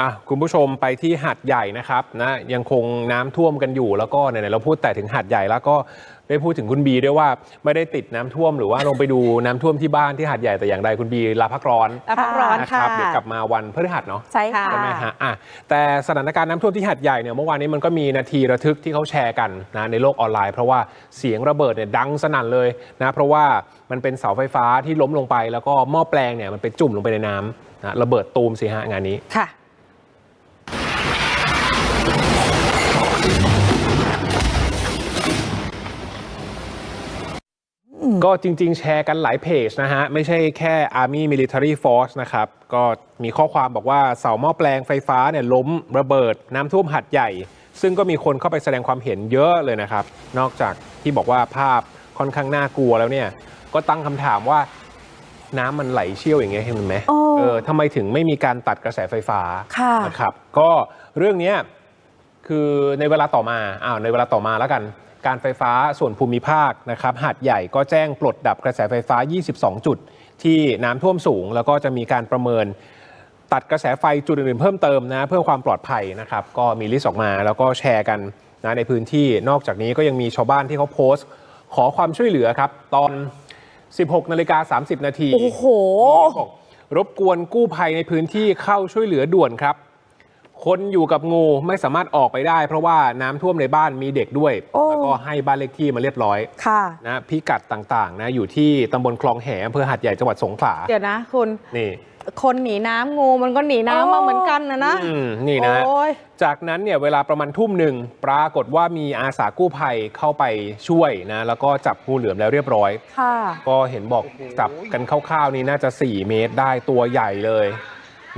อะคุณผู้ชมไปที่หาดใหญ่นะครับนะยังคงน้ำท่วมกันอยู่แล้วก็ไหนๆเราพูดแต่ถึงหาดใหญ่แล้วก็ได้พูดถึงคุณบีด้วยว่าไม่ได้ติดน้ำท่วมหรือว่าลงไปดูน้ำท่วมที่บ้านที่หาดใหญ่แต่อย่างใดคุณบีลาพักร้อนรับพักร้อนนะคค่ะรับเดี๋ยวกลับมาวันพฤหัสเนาะใช่ค่ะค่ะใช่ไหมฮะอะแต่สถานการณ์น้ำท่วมที่หาดใหญ่เนี่ยเมื่อวานนี้มันก็มีนาทีระทึกที่เขาแชร์กันนะในโลกออนไลน์ เพราะว่าเสียงระเบิดเนี่ยดังสนั่นเลยนะเพราะว่ามันเป็นเสาไฟฟ้าที่ล้มลงไป แล้วก็หม้อแปลงเนี่ยมันไปจุ่มลงไปในน้ำนะระเบิดตูมสิฮะงานนี้ค่ะ ก็จริง ๆ แชร์กันหลายเพจนะฮะ ไม่ใช่แค่ Army Military Force นะครับ ก็มีข้อความบอกว่าเสาหม้อแปลงไฟฟ้าเนี่ยล้มระเบิด น้ำท่วมหัดใหญ่ ซึ่งก็มีคนเข้าไปแสดงความเห็นเยอะเลยนะครับ นอกจากที่บอกว่าภาพค่อนข้างน่ากลัวแล้วเนี่ย ก็ตั้งคำถามว่าน้ำมันไหลเชี่ยวอย่างเงี้ยเห็นไหมโอ้เออทำไมถึงไม่มีการตัดกระแสไฟฟ้าค่ะนะครับ ก็เรื่องเนี้ยคือในเวลาต่อมาอ้าวในเวลาต่อมาแล้วกัน การไฟฟ้าส่วนภูมิภาคนะครับหาดใหญ่ก็แจ้งปลดดับกระแสไฟฟ้า 22 จุด ที่น้ำท่วมสูง แล้วก็จะมีการประเมินตัดกระแสไฟจุดอื่นๆเพิ่มเติมนะเพื่อความปลอดภัยนะครับก็มีลิสต์ออกมาแล้วก็แชร์กันนะในพื้นที่นอกจากนี้ก็ยังมีชาวบ้านที่เขาโพสต์ ขอความช่วยเหลือครับ ตอน 16นาฬิกา30 นาทีโอ้โหบอกรบกวนกู้ภัยในพื้นที่เข้าช่วยเหลือด่วนครับ คนอยู่กับงูไม่สามารถออกไปได้ เพราะว่าน้ำท่วมในบ้านมีเด็กด้วยโอ้แล้วก็ให้บ้านเลขที่มาเรียบร้อยค่ะนะพิกัดต่างๆนะอยู่ที่ตำบลคลองแหอำเภอหัดใหญ่จังหวัดสงขลาเดี๋ยวนะคุณนี่คนหนีน้ำงูมันก็หนีน้ำมาเหมือนกันนะนะอืมนี่นะโอ้ยจากนั้นเนี่ยเวลาประมาณทุ่มหนึ่งปรากฏว่ามีอาสากู้ภัยเข้าไปช่วยนะ แล้วก็จับงูเหลือมแล้วเรียบร้อยค่ะก็เห็นบอกจับกันคร่าวๆนี่น่าจะ 4 เมตรได้ตัวใหญ่เลย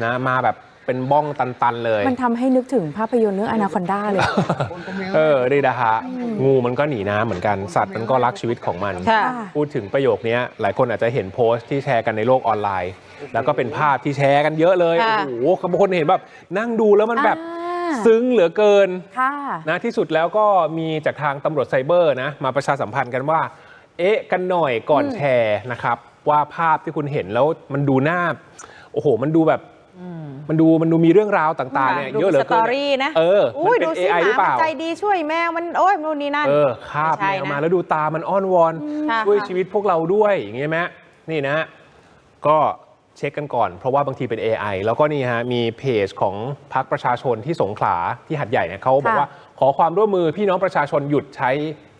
นะมาแบบ เป็นบ้องตันๆเลย มันทำให้นึกถึงภาพยนตร์เรื่องอนาคอนดาเลย เออดีนะฮะงูมันก็หนีน้ำเหมือนกันสัตว์มันก็รักชีวิตของมัน ค่ะ พูดถึงประโยคนี้หลายคนอาจจะเห็นโพสต์ที่แชร์กันในโลกออนไลน์ แล้วก็เป็นภาพที่แชร์กันเยอะเลยค่ะโอ้โหบางคนเห็นแบบนั่งดูแล้วมันแบบอ่าซึ้งเหลือเกิน ค่ะ นะที่สุดแล้วก็มีจากทางตำรวจไซเบอร์นะมาประชาสัมพันธ์กันว่า เอ๊ะกันหน่อยก่อนแชร์นะครับ ว่าภาพที่คุณเห็นแล้วมันดูหน้า โอ้โห มันดูแบบ มันดูมันดูมีเรื่องราวต่างๆเนี่ยดูเยอะเหลือสตเกิอนรี่นะเอออุ้ยมันดูเป็นสิห AI หรือมาเปมันล่าใจดีช่วยแมวมันโอ้ยนู่นนี่นั่นเออคาบไม่ใช่แมวมานะแล้วดูตามันอ้อนวอนค่ะช่วยค่ะชีวิตพวกเราด้วยอย่างงี้ไหมนี่นะ ก็เช็คกันก่อน เพราะว่าบางทีเป็น AI แล้วก็นี่ฮะมีเพจของพรรคประชาชนที่สงขลาที่หัดใหญ่เนี่ยเขาบอกค่ะว่าขอความร่วมมือพี่น้องประชาชนหยุดใช้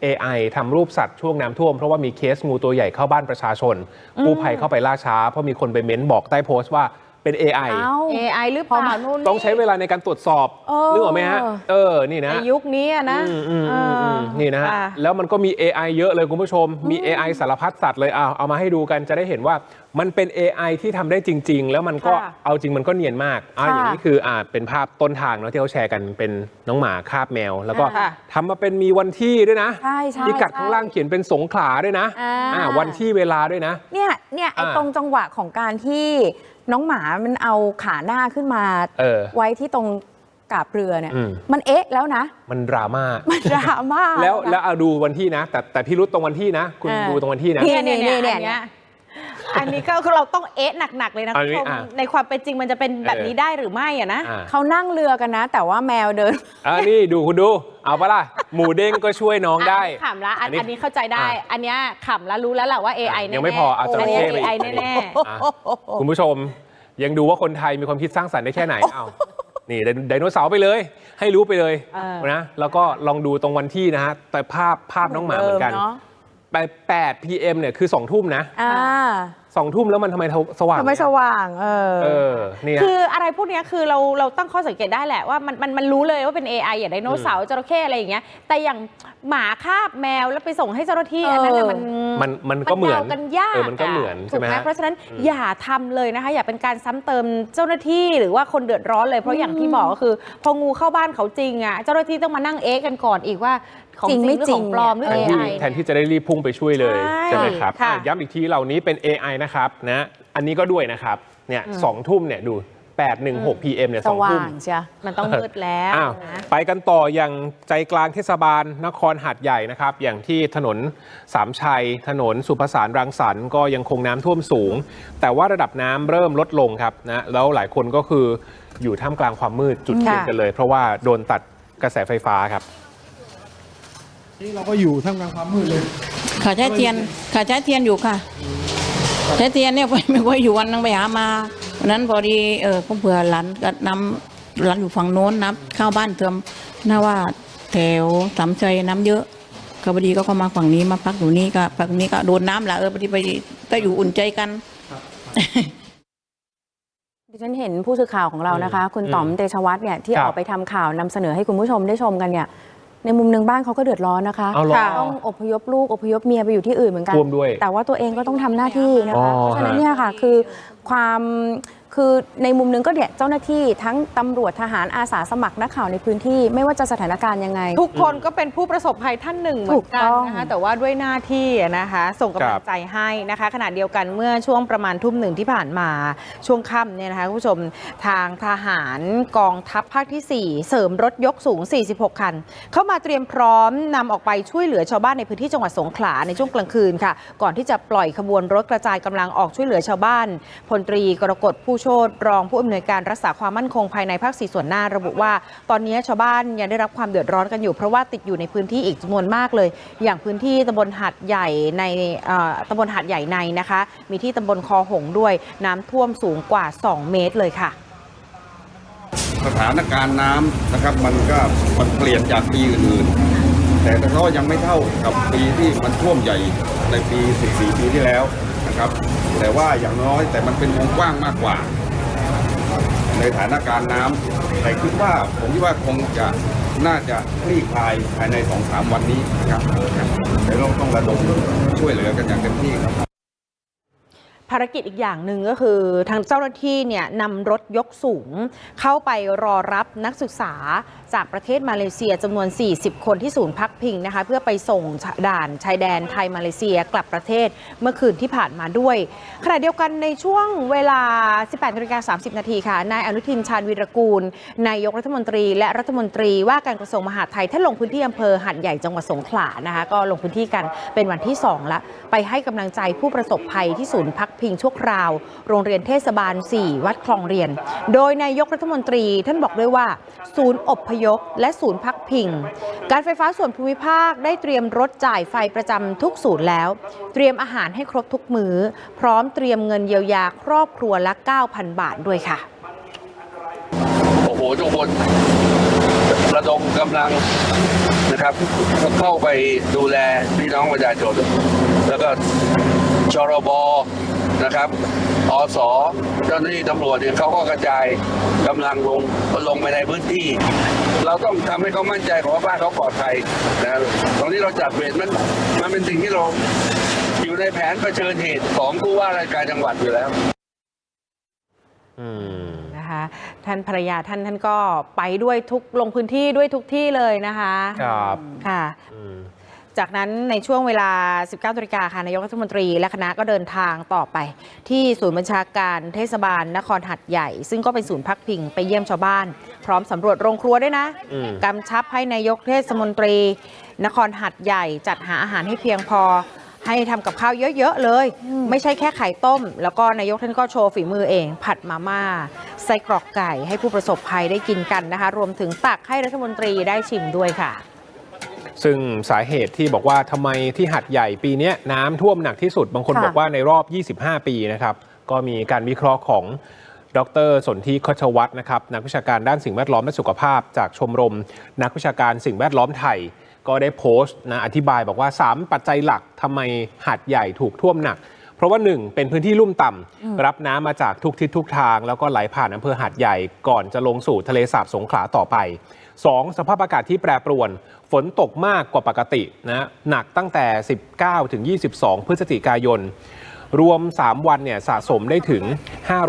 AI ทำรูปสัตว์ช่วงน้ำท่วม เพราะว่ามีเคสงูตัวใหญ่เข้าบ้านประชาชนกู้ภัยเข้าไปล่าช้าเพราะมีคนไปเม้นบอกใต้โพสต์ว่า เป็น AI เอ้า AI หรือเปล่านู่นต้องใช้เวลาในการตรวจสอบเออ นึกออกไหมฮะ เออ นี่นะในยุคนี้อะนะอืมอืมเออืมออืมนี่นะฮะ ค่ แล้วมันก็มี AI เยอะเลยคุณผู้ชม มี AI สารพัดสัตว์เลยเอาเอามาให้ดูกันจะได้เห็นว่า มันเป็น AI ที่ทำได้จริง ๆ แล้วมันก็ค่ะเอาจริงมันก็เนียนมากอ่าค่ะอย่างนี้คืออ่าเป็นภาพต้นทางเนาะที่เขาแชร์กันเป็นน้องหมาคาบแมว แล้วก็ค่ะ ทำมาเป็นมีวันที่ด้วยนะใช่ใช่พิกัดใช่ข้างล่างเขียนเป็นสงขลาด้วยนะอ่า อ่าวันที่เวลาด้วยนะ เนี่ยเนี่ยไอ้อ่าตรงจังหวะของการที่ น้องหมามันเอาขาหน้าขึ้นมาเออ ไว้ที่ตรงกาบเรือเนี่ย อืม มันเอ๊ะแล้วนะ มันดราม่า มันดราม่าแล้วนะ แล้วเอาดูวันที่นะ แต่แต่พี่รุ้ตรงวันที่นะ คุณอ่าดูตรงวันที่นะ เนี่เนี่ยยเนี่ยเนี่เนี่ยยเนี่เนี่ยย อันนี้ก็คือเราต้องเอ๊ะหนักๆเลยนะอัคุนณนี้ผู้ชมอะในความเป็นจริงมันจะเป็นแบบนี้ได้หรือไม่อะนะอ่าเขานั่งเรือกันนะ แต่ว่าแมวเดินอ่านี่ดูคุณดู เอาปะล่ะ หมูเด้งก็ช่วยน้องได้อันนี้ขำละอันอันนี้อันนี้เข้าใจได้อะอันเนี้ยขำละรู้แล้วแหละว่า AI แน่ๆยังไม่พอเอาจอัระนนี้เข้ไปอีก AI แน่อะคุณผู้ชมยังดูว่าคนไทยมีความคิดสร้างสรรค์ได้แค่ไหนเอานี่ไดไดโนเสาร์ไปเลย ให้รู้ไปเลยเออนะแล้วก็ลองดูตรงวันที่นะฮะแต่ภาพภาพน้องหมาเหมือนกัน เดิมเนอะ ไป8 PM เนี่ยคือ2ทุ่มนะอ่า2ทุ่มแล้วมันทำไมสว่างทำไมเนี่ยสว่างเออเออเนี่ยๆคืออะไรพวกเนี้ยคือเราเราตั้งข้อสังเกตได้แหละว่ามันมันมันรู้เลยว่าเป็น AI อย่างไดโนเสาร์จระเข้อะไรอย่างเงี้ยแต่อย่างหมาคาบแมวแล้วไปส่งให้เจ้าหน้าที่เอออัอันนั้นน่ะมัน มันมันก็เหมือนดากันยากเออมันก็เหมือนถูใช่กไหมไหมฮะ เพราะฉะนั้นอย่าทำเลยนะคะ อย่าเป็นการซ้ำเติมเจ้าหน้าที่หรือว่าคนเดือดร้อนเลยเพราะอย่างที่บอกก็คือ พองูเข้าบ้านเขาจริงอะเจ้าหน้าที่ต้องมานั่งเอ๊ะกันก่อนอีกว่า ของจจริริงงไม่หรือจริของงปลอมหรือ แทนที่ AI แทนที่จะได้รีบพุ่งไปช่วยเลยใช่ไหมครับค่ะ อะย้ำอีกทีเหล่านี้เป็น AI นะครับนะอันนี้ก็ด้วยนะครับเนี่ยสองทุ่มเนี่ยดู816 PM เนี่ยสสองว่าทุ่มงเชียมันต้องมืดแล้วอ้าวนะ ไปกันต่ออย่างใจกลางเทศบาลนครหาดใหญ่นะครับ อย่างที่ถนนสามชัย ถนนสุภสารรังสรรค์ก็ยังคงน้ำท่วมสูง แต่ว่าระดับน้ำเริ่มลดลงครับนะแล้วหลายคนก็คืออยู่ท่ามกลางความมืดจุดเทียนค่ะ กันเลย เพราะว่าโดนตัดกระแสไฟฟ้าครับ นี่เราก็อยู่ท่ามกลางความมืดเลยขาใช้เทียนขาใช้เทียนอยู่ค่ะ ใช้เทียนเนี่ยไม่ค่อยอยู่วันนึงไปหามาวันนั้นพอดีเออก็เผื่อหลานก็น้ำหลานอยู่ฝั่งโน้นน้ำเข้าบ้านเติมน่าว่าแถวสามชัยน้ำเยอะก็พอดีก็เข้ามาฝั่งนี้มาพักอยู่นี่ก็พักนี้ก็โดนน้ำละเออพอดีไปก็อยู่อุ่นใจกันดิฉันเห็นผู้สื่อข่าวของเรานะคะ คุณต๋อมอืมเตชวัฒน์เนี่ยที่ครับออกไปทำข่าวนำเสนอให้คุณผู้ชมได้ชมกันเนี่ย ในมุมหนึ่งบ้านเขาก็เดือดร้อนนะคะ เอาเหรอค่ะต้องอพยพลูกอพยพเมียไปอยู่ที่อื่นเหมือนกันท่วมด้วย แต่ว่าตัวเองก็ต้องทำหน้าที่นะอ๋คะอเพราะฉะนั้นฮะเนี่ยค่ะ คือความคือในมุมหนึงก็เนี่ยเจ้าหน้าที่ทั้งตำรวจทหารอาสาสมัครนักข่าวในพื้นที่ไม่ว่าจะสถานการณ์ยังไง ทุกคนก็เป็นผู้ประสบภัยท่านหนึ่งเหมือนกันถูกต้องนะคะแต่ว่าด้วยหน้าที่อะนะคะส่งกำลัครังบใจให้นะคะ ขณะเดียวกันเมื่อช่วงประมาณทุ่มหนึ่งที่ผ่านมาช่วงค่ำเนี่ยนะคะคุณผู้ชมทางทหารกองทัพภาคที่ 4 เสริมรถยกสูง 46 คัน เข้ามาเตรียมพร้อมนำออกไปช่วยเหลือชาวบ้านในพื้นที่จังหวัดสงขลาในช่วงกลางคืนค่ะ ก่อนที่จะปล่อยขบวนรถกระจายกำลังออกช่วยเหลือชาวบ้านพลตรีกรกฎผู้โชตรองผู้อำนวยการรักษาความมั่นคงภายในภาคสี่ส่วนหน้าระบุว่า ตอนนี้ชาวบ้านยังได้รับความเดือดร้อนกันอยู่ เพราะว่าติดอยู่ในพื้นที่อีกจำนวนมากเลย อย่างพื้นที่ตำบลหาดใหญ่ในตำบลหาดใหญ่ในนะคะ มีที่ตำบลคอหงด้วยน้ำท่วมสูงกว่า 2 เมตรเลยค่ะสถานการณ์น้ำนะครับมันก็มันเปลี่ยนจากปีอื่นๆแต่ก็ยังไม่เท่ากับปีที่มันท่วมใหญ่ในปี 14 ปีที่แล้ว นะครับ แต่ว่าอย่างน้อยแต่มันเป็นวงกว้างมากกว่า ในสถานการณ์น้ำแต่คิดว่าผมคิดว่าคงจะน่าจะคลี่คลายภายใน2-3วันนี้นะครับเดี๋ยวเราต้องระดมช่วยเหลือกันอย่างเต็มที่ครับภารกิจอีกอย่างหนึ่งก็คือทางเจ้าหน้าที่เนี่ยนำรถยกสูงเข้าไปรอรับนักศึกษา จากประเทศมาเลเซียจำนวน 40 คนที่ศูนย์พักพิงนะคะ เพื่อไปส่งด่านชายแดนไทยมาเลเซียกลับประเทศเมื่อคืนที่ผ่านมาด้วย ขณะเดียวกันในช่วงเวลา 18นาฬิกา30 นาทีค่ะ นายอนุทินชาญวีรกูล นายกรัฐมนตรีและรัฐมนตรีว่าการกระทรวงมหาดไทยท่านลงพื้นที่อำเภอหัดใหญ่จังหวัดสงขลานะคะก็ลงพื้นที่กันเป็นวันที่ 2 ละ ไปให้กำลังใจผู้ประสบภัยที่ศูนย์พักพิงชั่วคราว โรงเรียนเทศบาล 4 วัดคลองเรียน โดยนายกรัฐมนตรีท่านบอกด้วยว่า ศูนย์อบพยพและศูนย์พักพิง การไฟฟ้าส่วนภูมิภาคได้เตรียมรถจ่ายไฟประจำทุกศูนย์แล้ว เตรียมอาหารให้ครบทุกมือ้อ พร้อมเตรียมเงินเยียวยาครอบครัวละ 9,000 บาทด้วยค่ะ โอ้โหทุกคนระดมกำลังนะครับ เข้าไปดูแลพี่น้องประชาชนแล้วก็ชรบนะครับ อสเจ้าหน้าที่ตำรวจเนี่ยเขาก็กระจายกำลังลงลงไปในพื้นที่ เราต้องทำให้เขามั่นใจของว่าบ้านเขาปลอดภัยนะครับตรงนี้เราจัดเวรมันมันเป็นสิ่งที่เราอยู่ในแผนเผชิญเหตุของผู้ว่าราชการจังหวัดอยู่แล้วอืมนะคะท่านภรรยาท่านท่านก็ไปด้วยทุกลงพื้นที่ด้วยทุกที่เลยนะคะ ครับค่ะอืม จากนั้นในช่วงเวลา 19นาฬิกาค่ะนายกรัฐมนตรีและคณะก็เดินทางต่อไป ที่ศูนย์บัญชาการเทศบาลนครหัดใหญ่ ซึ่งก็เป็นศูนย์พักพิงไปเยี่ยมชาวบ้าน พร้อมสำรวจโรงครัวด้วยนะอืมกำชับให้นายกเทศมนตรี นครหัดใหญ่จัดหาอาหารให้เพียงพอให้ทำกับข้าวเยอะๆเลย ไม่ใช่แค่ไข่ต้ม แล้วก็นายกท่านก็โชว์ฝีมือเอง ผัดมาม่าไส้กรอกไก่ให้ผู้ประสบภัยได้กินกันนะคะ รวมถึงตักให้รัฐมนตรีได้ชิมด้วยค่ะ ซึ่งสาเหตุที่บอกว่าทำไมที่หัดใหญ่ปีเนี้ยน้ำท่วมหนักที่สุด บางคนค่ะบอกว่าในรอบ 25 ปีนะครับ ก็มีการวิเคราะห์ของดรสนธิคชวัฒน์นะครับ นักวิชาการด้านสิ่งแวดล้อมและสุขภาพ จากชมรม นักวิชาการสิ่งแวดล้อมไทย ก็ได้โพสต์นะอธิบายบอกว่า 3 ปัจจัยหลักทำไมหัดใหญ่ถูกท่วมหนัก เพราะว่า 1 เป็นพื้นที่ลุ่มต่ำรับน้ำมาจากทุกทิศทุกทาง แล้วก็ไหลผ่านอำเภอหาดใหญ่ก่อนจะลงสู่ทะเลสาบสงขลาต่อไป 2. สภาพอากาศที่แปรปรวน ฝนตกมากกว่าปกตินะหนักตั้งแต่ 19 ถึง 22 พฤศจิกายน รวม 3 วันเนี่ยสะสมได้ถึง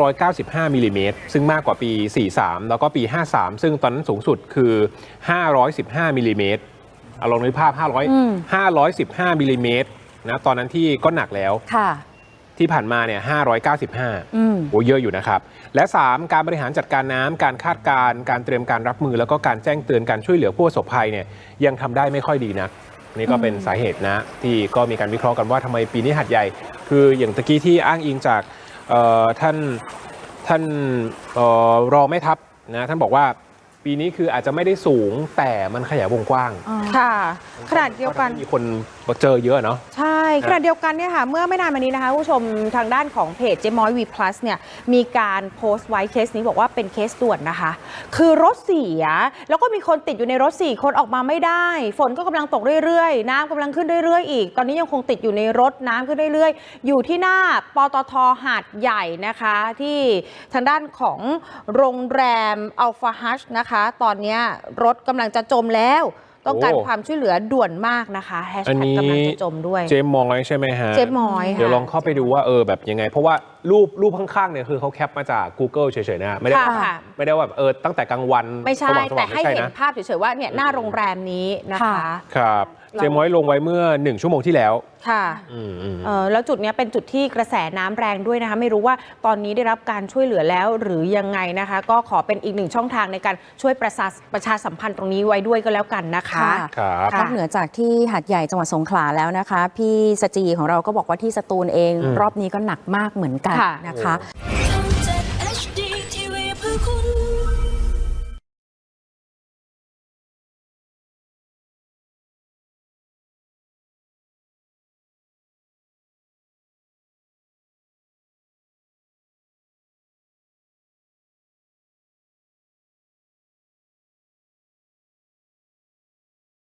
595มิลลิเมตรซึ่งมากกว่าปี 43 แล้วก็ปี 53 ซึ่งตอนนั้นสูงสุดคือ 515มิลลิเมตรเอาลองนึกภาพ 500 515มิลลิเมตรนะตอนนั้นที่ก็หนักแล้วค่ะ ที่ผ่านมาเนี่ย595อืม โอ้เยอะอยู่นะครับ และ 3 การบริหารจัดการน้ำการคาดการณ์การเตรียมการรับมือ แล้วก็การแจ้งเตือนการช่วยเหลือผู้ประสบภัยเนี่ยยังทำได้ไม่ค่อยดีนักนี่ก็เป็นสาเหตุนะที่ก็มีการวิเคราะห์กันว่าทำไมปีนี้หัดใหญ่ คืออย่างตะกี้ที่อ้างอิงจากเอ่อท่านท่านเอ่อรองแม่ทัพนะท่านบอกว่า ปีนี้คืออาจจะไม่ได้สูงแต่มันขยายวงกว้างค่ะขนาดเดียวกันมีคนเจอเยอะเนาะใช่ขณะเดียวกันเนี่ยค่ะ เมื่อไม่นานมานี้นะคะผู้ชมทางด้านของเพจเจมอยวีพลัสเนี่ยมีการโพสต์ไว้เคสนี้บอกว่าเป็นเคสด่วนนะคะ คือรถเสีย แล้วก็มีคนติดอยู่ในรถ4คนออกมาไม่ได้ ฝนก็กำลังตกเรื่อยๆ น้ำกำลังขึ้นเรื่อยๆ อีก ตอนนี้ยังคงติดอยู่ในรถน้ำขึ้นเรื่อยๆ อยู่ที่หน้าปตทหาดใหญ่นะคะ ที่ทางด้านของโรงแรมอัลฟาฮัชนะคะตอนเนี้ยรถกำลังจะจมแล้ว ต้องการโอ้ ความช่วยเหลือด่วนมากนะคะแฮชอันแท็กนี้กำลังจะจมด้วย เจมมองใช่ไหมฮะ เจมมอยค่ะ เดี๋ยวลองเข้าไปดูว่าเออแบบยังไง เพราะว่ารูปรูปข้างๆเนี่ยคือเขาแคปมาจาก Google เฉยๆนะไม่ได้ค่ะค่ะ ไม่ได้ว่าแบบเออตั้งแต่กลางวันไม่ใช่ สว่างๆแต่ให้ไม่ช่เห็นนะภาพเฉยๆว่าเนี่ยหน้าโรงแรมนี้นะคะค่ะครับ เราเจมอยลงไว้เมื่อ 1 ชั่วโมงที่แล้ว ค่ะอืมอืมเอ่อแล้วจุดเนี้ยเป็นจุดที่กระแสน้ำแรงด้วยนะคะ ไม่รู้ว่าตอนนี้ได้รับการช่วยเหลือแล้วหรือยังไงนะคะ ก็ขอเป็นอีกหนึ่งช่องทางในการช่วยประชาประชาสัมพันธ์ตรงนี้ไว้ด้วยก็แล้วกันนะคะค่ะครับค่ะนอกเหนือจากที่หาดใหญ่จังหวัดสงขลาแล้วนะคะ พี่สจีของเราก็บอกว่าที่สตูลเองอืมรอบนี้ก็หนักมากเหมือนกันค่ะนะคะโอ้